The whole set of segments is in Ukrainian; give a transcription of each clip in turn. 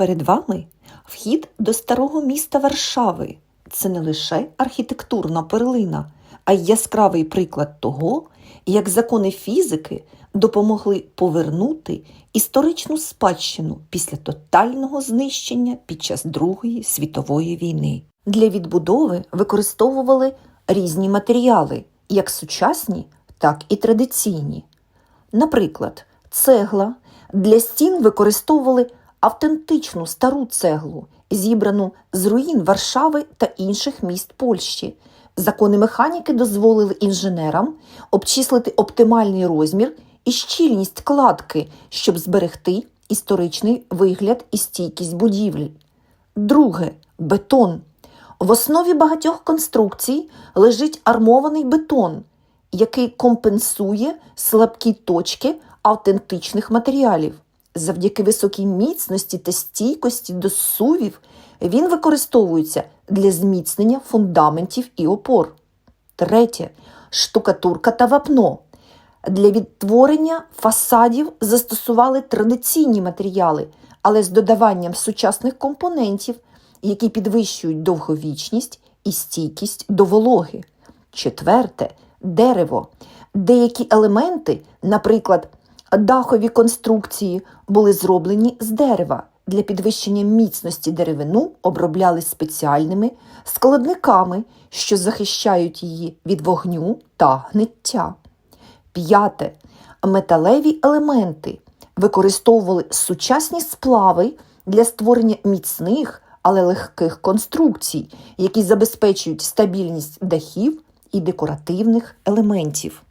Перед вами вхід до старого міста Варшави. Це не лише архітектурна перлина, а й яскравий приклад того, як закони фізики допомогли повернути історичну спадщину після тотального знищення під час Другої світової війни. Для відбудови використовували різні матеріали, як сучасні, так і традиційні. Наприклад, цегла для стін використовували автентичну стару цеглу, зібрану з руїн Варшави та інших міст Польщі. Закони механіки дозволили інженерам обчислити оптимальний розмір і щільність кладки, щоб зберегти історичний вигляд і стійкість будівлі. Друге бетон. В основі багатьох конструкцій лежить армований бетон, який компенсує слабкі точки автентичних матеріалів. Завдяки високій міцності та стійкості до сувів він використовується для зміцнення фундаментів і опор. Третє штукатурка та вапно. Для відтворення фасадів застосували традиційні матеріали, але з додаванням сучасних компонентів, які підвищують довговічність і стійкість до вологи. Четверте дерево. Деякі елементи, наприклад, дахові конструкції, були зроблені з дерева. Для підвищення міцності деревину обробляли спеціальними складниками, що захищають її від вогню та гниття. П'яте. Металеві елементи використовували сучасні сплави для створення міцних, але легких конструкцій, які забезпечують стабільність дахів і декоративних елементів.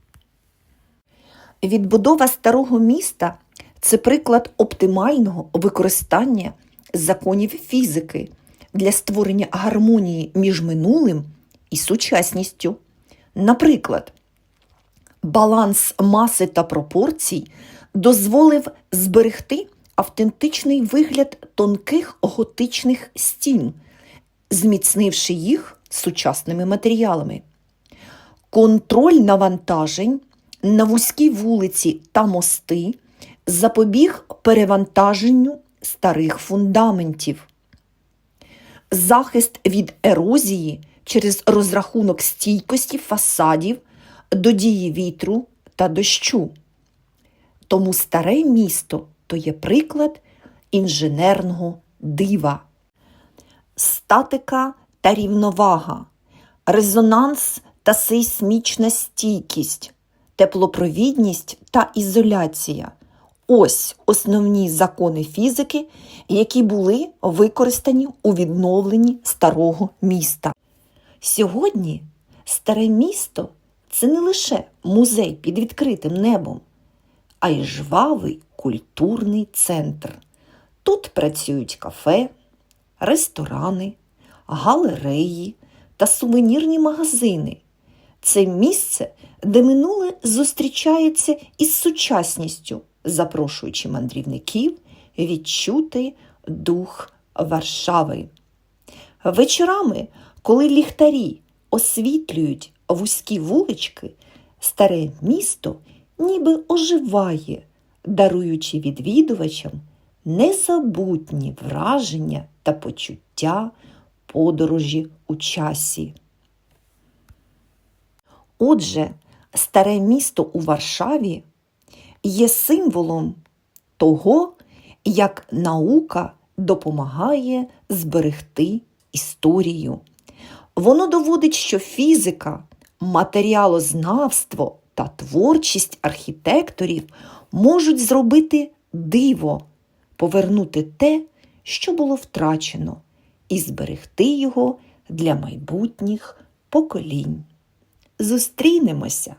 Відбудова старого міста це приклад оптимального використання законів фізики для створення гармонії між минулим і сучасністю. Наприклад, баланс маси та пропорцій дозволив зберегти автентичний вигляд тонких готичних стін, зміцнивши їх сучасними матеріалами. Контроль навантажень на вузькі вулиці та мости запобіг перевантаженню старих фундаментів. Захист від ерозії через розрахунок стійкості фасадів до дії вітру та дощу. Тому старе місто то є приклад інженерного дива, статика та рівновага, резонанс та сейсмічна стійкість, теплопровідність та ізоляція. Ось основні закони фізики, які були використані у відновленні старого міста. Сьогодні старе місто це не лише музей під відкритим небом, а й жвавий культурний центр. Тут працюють кафе, ресторани, галереї та сувенірні магазини. Це місце, де минуле зустрічається із сучасністю, запрошуючи мандрівників відчути дух Варшави. Вечорами, коли ліхтарі освітлюють вузькі вулички, старе місто ніби оживає, даруючи відвідувачам незабутні враження та почуття подорожі у часі. Отже, старе місто у Варшаві є символом того, як наука допомагає зберегти історію. Воно доводить, що фізика, матеріалознавство та творчість архітекторів можуть зробити диво, повернути те, що було втрачено, і зберегти його для майбутніх поколінь. Зустрінемося!